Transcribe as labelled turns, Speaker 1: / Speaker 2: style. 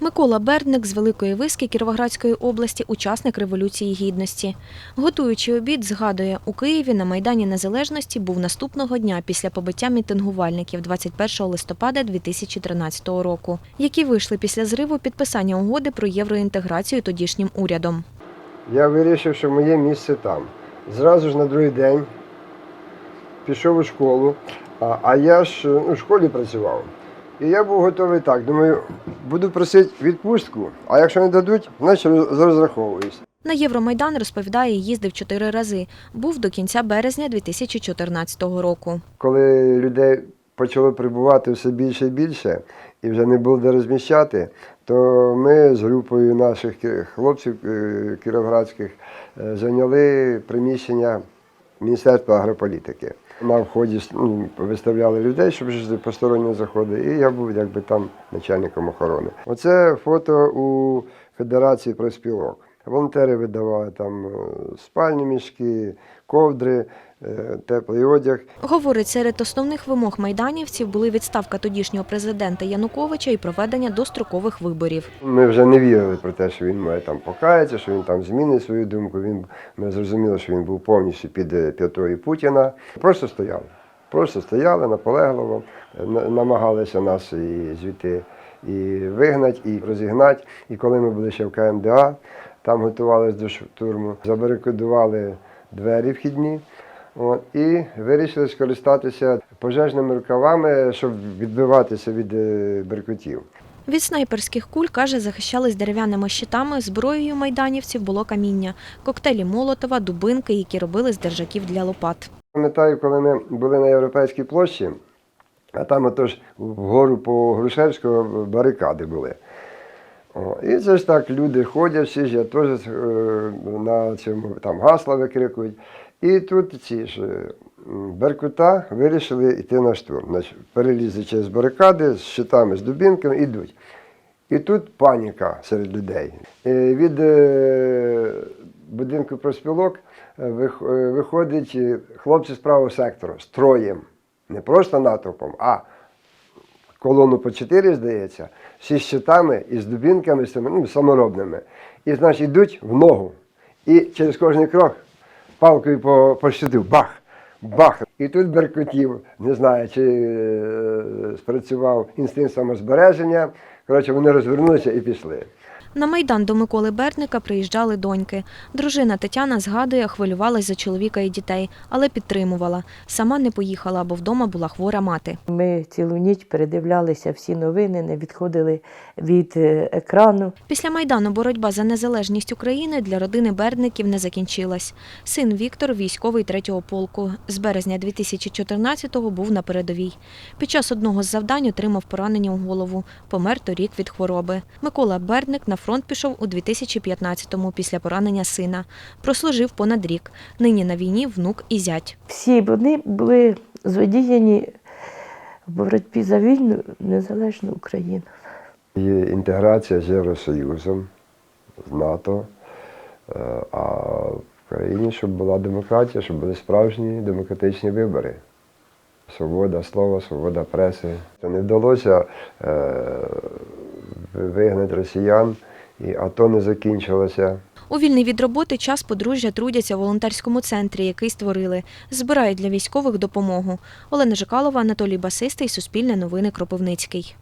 Speaker 1: Микола Бердник з Великої Виски Кіровоградської області, учасник Революції Гідності. Готуючи обід, згадує, у Києві на Майдані Незалежності був наступного дня після побиття мітингувальників 21 листопада 2013 року, які вийшли після зриву підписання угоди про євроінтеграцію тодішнім урядом.
Speaker 2: Я вирішив, що моє місце там. Зразу ж на другий день пішов у школу, а, я ж ну, в школі працював. І я був готовий так. Думаю, буду просити відпустку, а якщо не дадуть, значить роз- розраховуюсь.
Speaker 1: На Євромайдан, розповідає, їздив чотири рази. Був до кінця березня 2014 року.
Speaker 2: Коли людей почало прибувати все більше і більше, і вже не було де розміщати, то ми з групою наших хлопців е, кіровоградських е, зайняли приміщення Міністерства агрополітики. На вході ну, виставляли людей, щоб посторонні заходи, і я був якби там начальником охорони. Оце фото у Федерації профспілок. Волонтери видавали там е, спальні мішки, ковдри, е, теплий одяг.
Speaker 1: Говорить, серед основних вимог майданівців були відставка тодішнього президента Януковича і проведення дострокових виборів.
Speaker 2: Ми вже не вірили про те, що він має там покаятися, що він там змінить свою думку. Він, ми зрозуміли, що він був повністю під е, п'ятою Путіна. Просто стояли. Просто стояли наполегливо, намагалися нас і звідти і вигнати, і розігнати. І коли ми були ще в КМДА, там готувалися до штурму, забарикадували двері вхідні. От, і вирішили скористатися пожежними рукавами, щоб відбиватися від е, беркутів.
Speaker 1: Від снайперських куль, каже, захищались дерев'яними щитами, зброєю майданівців було каміння, коктейлі Молотова, дубинки, які робили з держаків для лопат.
Speaker 2: Пам'ятаю, коли ми були на Європейській площі, а там отож вгору по Грушевського барикади були. І це ж так, люди ходять, всі ж я теж е, на цьому там гасла викрикують. І тут ці ж е, беркута вирішили йти на штурм. Значить, перелізли через барикади з щитами, з дубінками, йдуть. І тут паніка серед людей. Е, Від будинку проспілок виходять хлопці з правого сектору з троєм. Не просто натовпом, а колону по чотири, здається, всі з щитами і з дубінками, ну, саморобними. І, значить, йдуть в ногу. І через кожний крок палкою по, по щиту бах, бах. І тут Беркутів, не знаю, чи е, спрацював інстинкт самозбереження. Коротше, вони розвернулися і пішли.
Speaker 1: На Майдан до Миколи Бердника приїжджали доньки. Дружина Тетяна згадує, хвилювалась за чоловіка і дітей, але підтримувала. Сама не поїхала, бо вдома була хвора мати.
Speaker 3: Ми цілу ніч передивлялися всі новини, не відходили від е, екрану.
Speaker 1: Після Майдану боротьба за незалежність України для родини Бердників не закінчилась. Син Віктор, військовий третього полку. З березня 2014-го був на передовій. Під час одного з завдань отримав поранення у голову. Помер торік від хвороби. Микола Бердник на фронт пішов у 2015-му після поранення сина. Прослужив понад рік. Нині на війні внук і зять.
Speaker 3: Всі вони були задіяні в боротьбі за вільну незалежну Україну.
Speaker 2: Є інтеграція з Євросоюзом, з НАТО, е, а в країні, щоб була демократія, щоб були справжні демократичні вибори. Свобода слова, свобода преси. Це не вдалося е, вигнати росіян, і АТО не закінчилося.
Speaker 1: У вільний від роботи час подружжя трудяться в волонтерському центрі, який створили. Збирають для військових допомогу. Олена Жикалова, Анатолій Басистий, Суспільне новини Кропивницький.